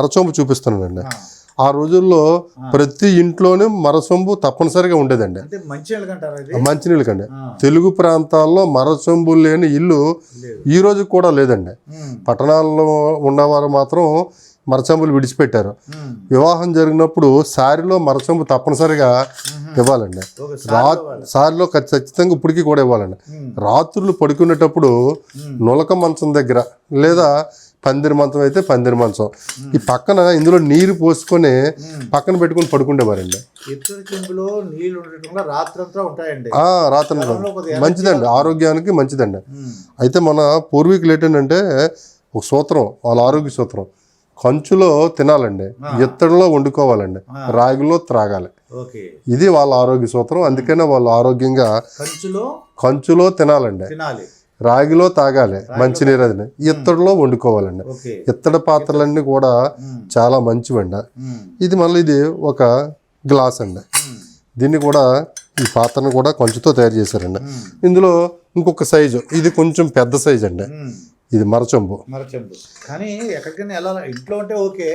మరచొంపు చూపిస్తున్నానండి ఆ, రోజుల్లో ప్రతి ఇంట్లోనే మరసొంబు తప్పనిసరిగా ఉండేదండి. మంచినీళ్ళు కండి తెలుగు ప్రాంతాల్లో మరసొంబు లేని ఇల్లు ఈ రోజు కూడా లేదండి. పట్టణాల్లో ఉన్నవారు మాత్రం మరచంబులు విడిచిపెట్టారు. వివాహం జరిగినప్పుడు సారిలో మరచంబు తప్పనిసరిగా ఇవ్వాలండి. రా. సారిలో ఖచ్చి- ఖచ్చితంగా ఇప్పటికీ కూడా ఇవ్వాలండి. రాత్రులు పడుకునేటప్పుడు నులక మంచం దగ్గర లేదా పందిరి మంచం అయితే పందిరి మంచం. ఈ పక్కన ఇందులో నీరు పోసుకొని. పక్కన పెట్టుకుని పడుకుండేవారండి ఇత్తడి చెంబులో ఉండటం వల్ల రాత్రంతా ఉంటాయండి. మంచిదండి ఆరోగ్యానికి మంచిదండి. అయితే మన పూర్వీకులు ఏంటంటే ఒక సూత్రం వాళ్ళ ఆరోగ్య సూత్రం కంచులో తినాలండి ఇత్తడిలో వండుకోవాలండి రాగిలో త్రాగాలి. ఇది వాళ్ళ ఆరోగ్య సూత్రం అందుకనే వాళ్ళు ఆరోగ్యంగా కంచులో కంచులో తినాలండి. తినాలి. రాగిలో తాగాలి మంచినీరు అది ఇత్తడిలో వండుకోవాలండి. ఇత్తడి పాత్రలన్నీ కూడా చాలా మంచివండి. ఇది మళ్ళీ ఇది ఒక గ్లాస్ అండి. దీన్ని కూడా ఈ పాత్రను కూడా కంచుతో తయారు చేశారండి. ఇందులో ఇంకొక సైజు. ఇది కొంచెం పెద్ద సైజు అండి. ఇది మరచంబు. మరచంబు. కానీ ఎక్కడికైనా వెళ్ళాలి? ఇంట్లో ఉంటే ఓకే.